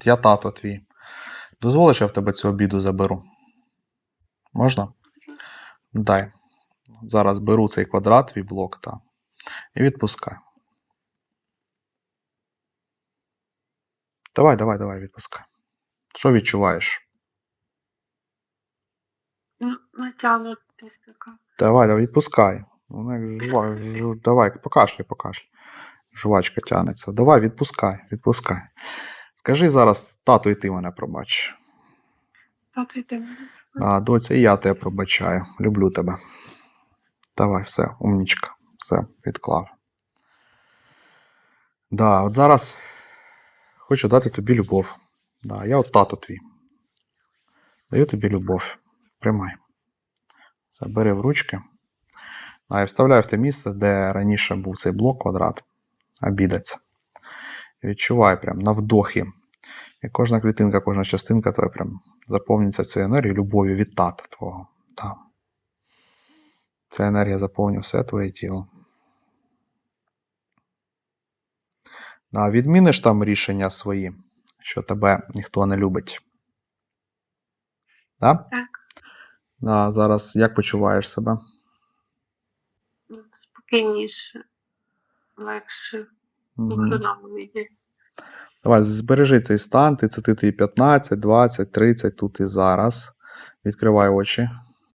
От я тато твій. Дозволиш, я в тебе цю обіду заберу? Можна? Дай. Зараз беру цей квадрат, твій блок, та, і відпускай. Давай, давай, давай, відпускай. Що відчуваєш? Ну, натягнутість така. Давай, давай, відпускай. Вона жу- давай, покашляй, покашляй. Жувачка тянеться. Давай, відпускай, відпускай. Скажи зараз, тату, і ти мене пробач. Та ти йди. А, доця, і я тебе пробачаю. Люблю тебе. Давай, все, умнічка. Все, відклав. Да, от зараз хочу дати тобі любов. Да, я от тато твій. Даю тобі любов. Приймай. Це бери в ручки. А, і вставляю в те місце, де раніше був цей блок квадрат. Обідеться. Відчувай прям на вдохі. І кожна клітинка, кожна частинка твоя прям заповнюється цією енергією, любов'ю від тата твого. Да. Ця енергія заповнює все твоє тіло. Да, відміниш там рішення свої, що тебе ніхто не любить. Да? Так. Да, зараз як почуваєш себе? Ну, Спокійніше, легше, в Мгм. іншому віді. Давай, збережи цей стан, ти це ти 15, 20, 30 тут і зараз. Відкривай очі.